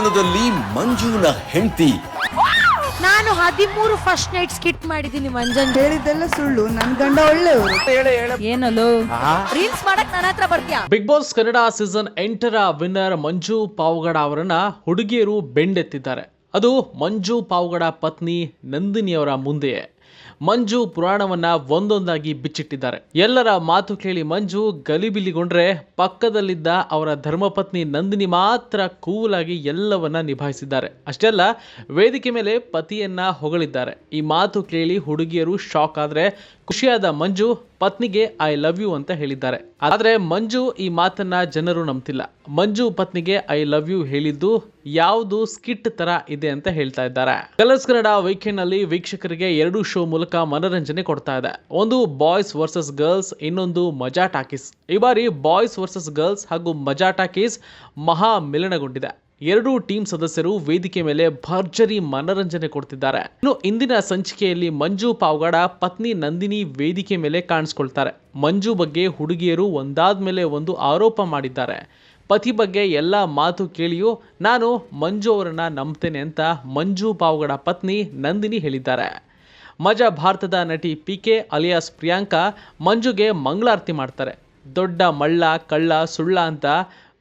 ಮಿಲನದಲ್ಲಿ ಮಂಜುನ ಹೆಂಡತಿ. ನಾನು ಹದಿಮೂರು ಫಸ್ಟ್ ನೈಟ್ ಸ್ಕಿಟ್ ಮಾಡಿದೀನಿ ಮಂಜನ್. ಹೇಳಿದ್ದೆಲ್ಲ ಸುಳ್ಳು ನನ್ ಗಂಡ ಒಳ್ಳೆಯವರು. ಏನಲ್ಲೋ? ರೀಲ್ಸ್ ಮಾಡಕ್ ನನ್ನ ಹತ್ರ ಬರ್ತೀಯಾ? ಬಿಗ್ ಬಾಸ್ ಕನ್ನಡ ಸೀಸನ್ ಎಂಟರ ವಿನ್ನರ್ ಮಂಜು ಪಾವಗಡ ಅವರನ್ನ ಹುಡುಗಿಯರು ಬೆಂಡೆತ್ತಿದ್ದಾರೆ. ಅದು ಮಂಜು ಪಾವಗಡ ಪತ್ನಿ ನಂದಿನಿಯವರ ಮುಂದೆಯೇ. ಮಂಜು ಪುರಾಣವನ್ನ ಒಂದೊಂದಾಗಿ ಬಿಚ್ಚಿಟ್ಟಿದ್ದಾರೆ. ಎಲ್ಲರ ಮಾತು ಕೇಳಿ ಮಂಜು ಗಲಿಬಿಲಿಗೊಂಡ್ರೆ ಪಕ್ಕದಲ್ಲಿದ್ದ ಅವರ ಧರ್ಮಪತ್ನಿ ನಂದಿನಿ ಮಾತ್ರ ಕೂಲಾಗಿ ಎಲ್ಲವನ್ನ ನಿಭಾಯಿಸಿದ್ದಾರೆ. ಅಷ್ಟೇ ಅಲ್ಲ ವೇದಿಕೆ ಮೇಲೆ ಪತಿಯನ್ನ ಹೊಗಳಿದ್ದಾರೆ. ಈ ಮಾತು ಕೇಳಿ ಹುಡುಗಿಯರು ಶಾಕ್ ಆದ್ರೆ ಖುಷಿಯಾದ ಮಂಜು, ಪತ್ನಿಗೆ ಐ ಲವ್ ಯು ಅಂತ ಹೇಳಿದ್ದಾರೆ. ಆದರೆ ಮಂಜು ಈ ಮಾತನ್ನ ಜನರು ನಂಬ್ತಿಲ್ಲ. ಮಂಜು ಪತ್ನಿಗೆ ಐ ಲವ್ ಯು ಹೇಳಿದ್ದು ಯಾವುದು ಸ್ಕಿಟ್ ತರ ಇದೆ ಅಂತ ಹೇಳ್ತಾ ಇದ್ದಾರೆ. ಕಲರ್ಸ್ ಕನ್ನಡ ವೀಕೆಂಡ್ ವೀಕ್ಷಕರಿಗೆ ಎರಡು ಶೋ ಮೂಲಕ ಮನರಂಜನೆ ಕೊಡ್ತಾ ಇದೆ. ಒಂದು ಬಾಯ್ಸ್ ವರ್ಸಸ್ ಗರ್ಲ್ಸ್, ಇನ್ನೊಂದು ಮಜಾ ಟಾಕೀಸ್ ಈ ಬಾರಿ ಬಾಯ್ಸ್ ವರ್ಸಸ್ ಗರ್ಲ್ಸ್ ಹಾಗೂ ಮಜಾ ಟಾಕೀಸ್ ಮಹಾ ಮಿಲನಗೊಂಡಿದೆ. ಎರಡೂ ಟೀಮ್ ಸದಸ್ಯರು ವೇದಿಕೆ ಮೇಲೆ ಭರ್ಜರಿ ಮನರಂಜನೆ ಕೊಡ್ತಿದ್ದಾರೆ. ಇನ್ನು ಇಂದಿನ ಸಂಚಿಕೆಯಲ್ಲಿ ಮಂಜು ಪಾವ್ಗಡ, ಪತ್ನಿ ನಂದಿನಿ ವೇದಿಕೆ ಮೇಲೆ ಕಾಣಿಸ್ಕೊಳ್ತಾರೆ. ಮಂಜು ಬಗ್ಗೆ ಹುಡುಗಿಯರು ಒಂದಾದ ಮೇಲೆ ಒಂದು ಆರೋಪ ಮಾಡಿದ್ದಾರೆ. ಪತಿ ಬಗ್ಗೆ ಎಲ್ಲ ಮಾತು ಕೇಳಿಯೂ ನಾನು ಮಂಜು ಅವರನ್ನ ನಂಬ್ತೇನೆ ಅಂತ ಮಂಜು ಪಾವ್ಗಡ ಪತ್ನಿ ನಂದಿನಿ ಹೇಳಿದ್ದಾರೆ. ಮಜಾ ಭಾರತದ ನಟಿ ಪಿ ಕೆ ಅಲಿಯಾಸ್ ಪ್ರಿಯಾಂಕಾ ಮಂಜುಗೆ ಮಂಗಳಾರತಿ ಮಾಡ್ತಾರೆ. ದೊಡ್ಡ ಮಳ್ಳ, ಕಳ್ಳ, ಸುಳ್ಳ ಅಂತ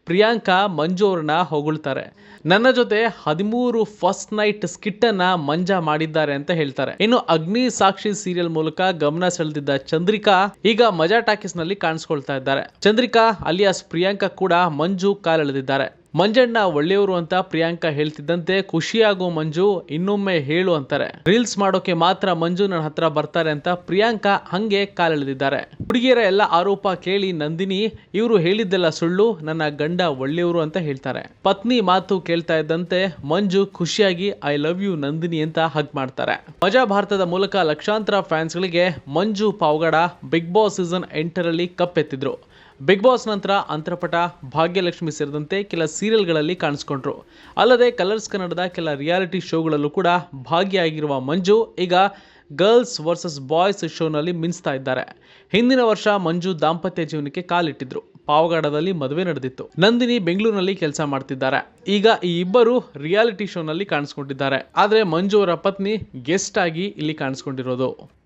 ಪ್ರಿಯಾಂಕಾ ಮಂಜು ಅವ್ರನ್ನ ಹೊಗಳ್ತಾರೆ. ನನ್ನ ಜೊತೆ ಹದಿಮೂರು ಫಸ್ಟ್ ನೈಟ್ ಸ್ಕಿಟ್ ಅನ್ನ ಮಂಜಾ ಮಾಡಿದ್ದಾರೆ ಅಂತ ಹೇಳ್ತಾರೆ. ಇನ್ನು ಅಗ್ನಿ ಸಾಕ್ಷಿ ಸೀರಿಯಲ್ ಮೂಲಕ ಗಮನ ಸೆಳೆದಿದ್ದ ಚಂದ್ರಿಕಾ ಈಗ ಮಜಾ ಟಾಕೀಸ್ನಲ್ಲಿ ಕಾಣಿಸ್ಕೊಳ್ತಾ ಇದ್ದಾರೆ. ಚಂದ್ರಿಕಾ, ಅಲಿಯಾಸ್, ಪ್ರಿಯಾಂಕಾ ಕೂಡ ಮಂಜು ಕಾಲೆಳೆದಿದ್ದಾರೆ. ಮಂಜಣ್ಣ ಒಳ್ಳೆಯವರು ಅಂತ ಪ್ರಿಯಾಂಕಾ ಹೇಳ್ತಿದ್ದಂತೆ ಖುಷಿಯಾಗೋ ಮಂಜು ಇನ್ನೊಮ್ಮೆ ಹೇಳು ಅಂತಾರೆ. ರೀಲ್ಸ್ ಮಾಡೋಕೆ ಮಾತ್ರ ಮಂಜು ನನ್ನ ಹತ್ರ ಬರ್ತಾರೆ ಅಂತ ಪ್ರಿಯಾಂಕಾ ಹಂಗೆ ಕಾಲೆಳೆದಿದ್ದಾರೆ. ಹುಡುಗಿಯರ ಎಲ್ಲ ಆರೋಪ ಕೇಳಿ ನಂದಿನಿ, ಇವರು ಹೇಳಿದ್ದೆಲ್ಲ ಸುಳ್ಳು, ನನ್ನ ಗಂಡ ಒಳ್ಳೆಯವರು ಅಂತ ಹೇಳ್ತಾರೆ. ಪತ್ನಿ ಮಾತು ಕೇಳ್ತಾ ಇದ್ದಂತೆ ಮಂಜು ಖುಷಿಯಾಗಿ ಐ ಲವ್ ಯು ನಂದಿನಿ ಅಂತ ಹಗ್ ಮಾಡ್ತಾರೆ. ಮಜಾ ಭಾರತದ ಮೂಲಕ ಲಕ್ಷಾಂತರ ಫ್ಯಾನ್ಸ್ಗಳಿಗೆ Manju Pavagada Big Boss season ಎಂಟರಲ್ಲಿ ಕಪ್ಪೆತ್ತಿದ್ರು ಬಿಗ್ ಬಾಸ್ ನಂತರ ಅಂತರಪಟ ಭಾಗ್ಯಲಕ್ಷ್ಮಿ ಸೇರಿದಂತೆ ಕೆಲ ಸೀರಿಯಲ್ಗಳಲ್ಲಿ ಕಾಣಿಸ್ಕೊಂಡ್ರು. ಅಲ್ಲದೆ ಕಲರ್ಸ್ ಕನ್ನಡದ ಕೆಲ ರಿಯಾಲಿಟಿ ಶೋಗಳಲ್ಲೂ ಕೂಡ ಭಾಗಿಯಾಗಿರುವ ಮಂಜು ಈಗ ಗರ್ಲ್ಸ್ ವರ್ಸಸ್ ಬಾಯ್ಸ್ ಶೋನಲ್ಲಿ ಮಿಂಚ್ತಾ ಇದ್ದಾರೆ. ಹಿಂದಿನ ವರ್ಷ ಮಂಜು ದಾಂಪತ್ಯ ಜೀವನಕ್ಕೆ ಕಾಲಿಟ್ಟಿದ್ರು. ಪಾವಗಡದಲ್ಲಿ ಮದುವೆ ನಡೆದಿತ್ತು. ನಂದಿನಿ ಬೆಂಗಳೂರಿನಲ್ಲಿ ಕೆಲಸ ಮಾಡ್ತಿದ್ದಾರೆ. ಈಗ ಈ ಇಬ್ಬರು ರಿಯಾಲಿಟಿ ಶೋನಲ್ಲಿ ಕಾಣಿಸ್ಕೊಂಡಿದ್ದಾರೆ. ಆದರೆ ಮಂಜು ಅವರ ಪತ್ನಿ ಗೆಸ್ಟ್ ಆಗಿ ಇಲ್ಲಿ ಕಾಣಿಸ್ಕೊಂಡಿರೋದು.